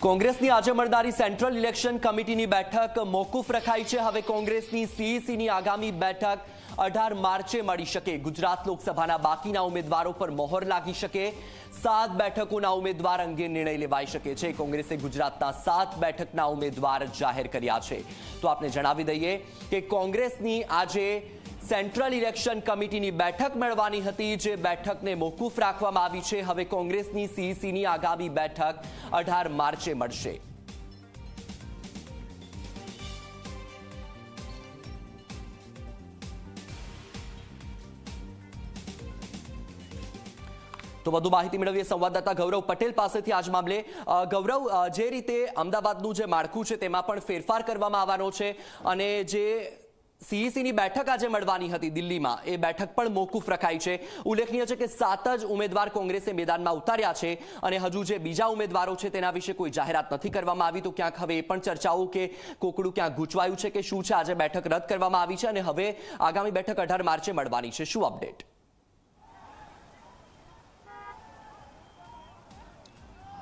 કોંગ્રેસની આજે મળનારી સેન્ટ્રલ ઇલેક્શન કમિટીની બેઠક મોકૂફ રખાઈ છે. હવે કોંગ્રેસની સીઈસીની આગામી બેઠક અઢાર માર્ચે મળી શકે. ગુજરાત લોકસભાના બાકીના ઉમેદવારો પર મોહર લાગી શકે. સાત બેઠકોના ઉમેદવાર અંગે નિર્ણય લેવાઈ શકે છે. કોંગ્રેસે ગુજરાતના સાત બેઠકના ઉમેદવાર જાહેર કર્યા છે. તો આપને જણાવી દઈએ કે કોંગ્રેસની આજે સેન્ટ્રલ ઇલેક્શન કમિટીની બેઠક મળવાની હતી, જે બેઠકને મોકૂફ રાખવામાં આવી છે. હવે કોંગ્રેસની સીઈસીની આગામી બેઠક અઢાર માર્ચે મળશે. તો વધુ માહિતી મેળવીએ સંવાદદાતા ગૌરવ પટેલ પાસેથી આજ મામલે. ગૌરવ જે રીતે અમદાવાદનું જે માળખું છે તેમાં પણ ફેરફાર કરવામાં આવવાનો છે અને જે સીઈસીની બેઠક આજે મળવાની હતી દિલ્હીમાં. એ બેઠક પણ મોકૂફ રખાઈ છે. ઉલ્લેખનીય છે કે સાત જ ઉમેદવાર કોંગ્રેસે મેદાનમાં ઉતાર્યા છે અને હજુ જે બીજા ઉમેદવારો છે તેના વિશે કોઈ જાહેરાત નથી કરવામાં આવી. તો ક્યાંક હવે એ પણ ચર્ચાઓ કે કોકડું ક્યાંક ગૂંચવાયું છે કે શું છે? આજે બેઠક રદ કરવામાં આવી છે અને હવે આગામી બેઠક અઢાર માર્ચે મળવાની છે. શું અપડેટ?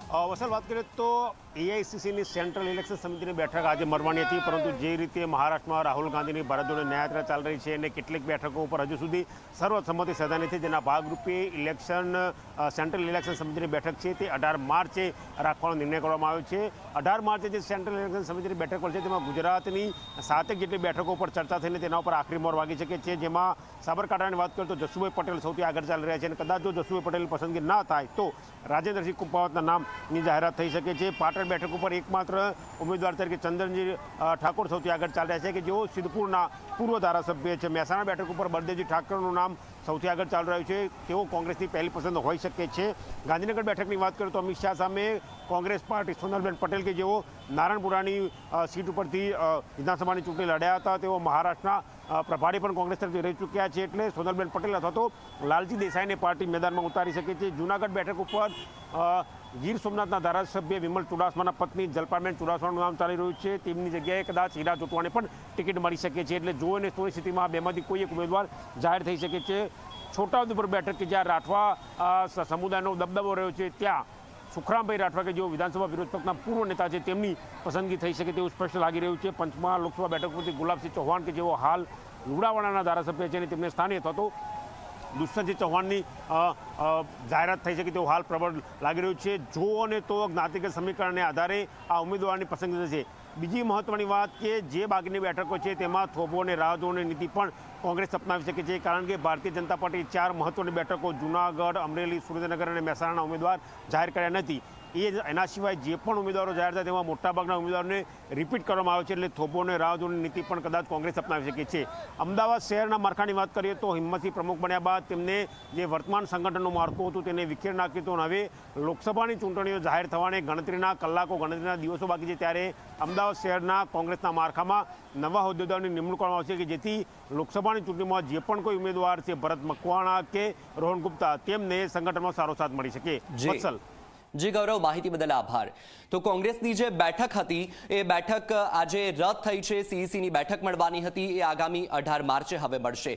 વસલ વાત કરીએ તો એઆઈસીસીની સેન્ટ્રલ ઇલેક્શન સમિતિની બેઠક આજે મળવાની હતી, પરંતુ જે રીતે મહારાષ્ટ્રમાં રાહુલ ગાંધીની ભારત જોડે ન્યાયાત્રા ચાલી રહી છે અને કેટલીક બેઠકો ઉપર હજુ સુધી સર્વસંમતિ સધા નથી જેના ભાગરૂપે ઇલેક્શન સેન્ટ્રલ ઇલેક્શન સમિતિની બેઠક છે, તે અઢાર માર્ચે રાખવાનો નિર્ણય કરવામાં આવ્યો છે. અઢાર માર્ચે જે સેન્ટ્રલ ઇલેક્શન સમિતિની બેઠક છે, તેમાં ગુજરાતની સાતેક જેટલી બેઠકો પર ચર્ચા થઈને તેના ઉપર આખરી મોર વાગી શકે છે. જેમાં સાબરકાંઠાની વાત કરીએ તો જસુભાઈ પટેલ સૌથી આગળ ચાલી રહ્યા છે અને કદાચ જો જસુભાઈ પટેલની પસંદગી ના થાય, તો રાજેન્દ્રસિંહ કુંભાવતના નામની જાહેરાત થઈ શકે છે. પાટણ બેઠક ઉપર એકમાત્ર ઉમેદવાર તરીકે ચંદનજી ઠાકોર સૌથી આગળ ચાલી રહ્યા છે કે જેઓ સિદ્ધપુરના પૂર્વ ધારાસભ્ય છે. મહેસાણા બેઠક ઉપર બળદેવજી ઠાકરનું નામ સૌથી આગળ ચાલી રહ્યું છે. તેઓ કોંગ્રેસની પહેલી પસંદ હોઈ શકે છે. ગાંધીનગર બેઠકની વાત કરીએ તો અમિત શાહ સામે કોંગ્રેસ પાર્ટી સોનલબેન પટેલ કે જેઓ નારાયણપુરાની સીટ ઉપરથી વિધાનસભાની ચૂંટણી લડ્યા હતા. તેઓ મહારાષ્ટ્રના પ્રભારી પણ કોંગ્રેસ તરફથી રહી ચૂક્યા છે એટલે સોનલબેન પટેલ અથવા તો લાલજી દેસાઈને પાર્ટી મેદાનમાં ઉતારી શકે છે. જૂનાગઢ બેઠક ઉપર ગીર સોમનાથના ધારાસભ્ય વિમલ ચુડાસમાના પત્ની જલપાબેન ચુડાસમાનું નામ ચાલી રહ્યું છે. તેમની જગ્યાએ કદાચ હીરા જોટવાને પણ ટિકિટ મળી શકે છે. એટલે જો અને તોની સ્થિતિમાં બેમાંથી કોઈ એક ઉમેદવાર જાહેર થઈ શકે છે. છોટાઉદેપુર બેઠક કે જ્યાં રાઠવા સમુદાયનો દબદબો રહ્યો છે, ત્યાં સુખરામભાઈ રાઠવા કે જેઓ વિધાનસભા વિરોધ પક્ષના પૂર્વ નેતા છે, તેમની પસંદગી થઈ શકે તેવું સ્પષ્ટ લાગી રહ્યું છે. પંચમહાલ લોકસભા બેઠક પરથી ગુલાબસિંહ ચૌહાણ કે જેઓ હાલ લુડાવાડાના ધારાસભ્ય છે અને તેમને સ્થાને થતો તો દુષ્યંતસિંહ ચૌહાણની જાહેરાત થઈ શકે તેવું હાલ પ્રબળ લાગી રહ્યું છે. જો અને તો જ્ઞાતિગત સમીકરણને આધારે આ ઉમેદવારની પસંદગી થશે. બીજી મહત્વની વાત કે જે બાકીની બેઠકો છે તેમાં થોભો અને રાહ જોવાની નીતિ પણ કોંગ્રેસ અપનાવી શકે છે, કારણ કે ભારતીય જનતા પાર્ટી ચાર મહત્વની બેઠકો, જૂનાગઢ, અમરેલી, સુરેન્દ્રનગર અને મહેસાણાના ઉમેદવાર જાહેર કર્યા નથી. એ એના સિવાય જે પણ ઉમેદવારો જાહેર થાય તેમાં મોટાભાગના ઉમેદવારોને રિપીટ કરવામાં આવે છે, એટલે થોભો અને રાહ જોવાની નીતિ પણ કદાચ કોંગ્રેસ અપનાવી શકે છે. અમદાવાદ શહેરના માળખાની વાત કરીએ તો હિંમતથી પ્રમુખ બન્યા બાદ તેમને જે વર્તમાન સંગઠનનું માળખું હતું તેને વિખેર નાખ્યું હતું અને હવે લોકસભાની ચૂંટણીઓ જાહેર થવાને ગણતરીના કલાકો, ગણતરીના દિવસો બાકી છે, ત્યારે અમદાવાદ શહેરના કોંગ્રેસના માળખામાં નવા હોદ્દેદારોની નિમણૂક કરવામાં આવશે કે જેથી લોકસભાની ચૂંટણીમાં જે પણ કોઈ ઉમેદવાર છે ભરત મકવાણા કે રોહન ગુપ્તા તેમને સંગઠનમાં સારો સાથ મળી શકે. વત્સલ. જી ગૌરવ માહિતી બદલ આભાર. તો કોંગ્રેસની જે બેઠક હતી એ બેઠક આજે રદ થઈ છે. સીઈસીની બેઠક મળવાની હતી. એ આગામી અઢાર માર્ચે હવે મળશે.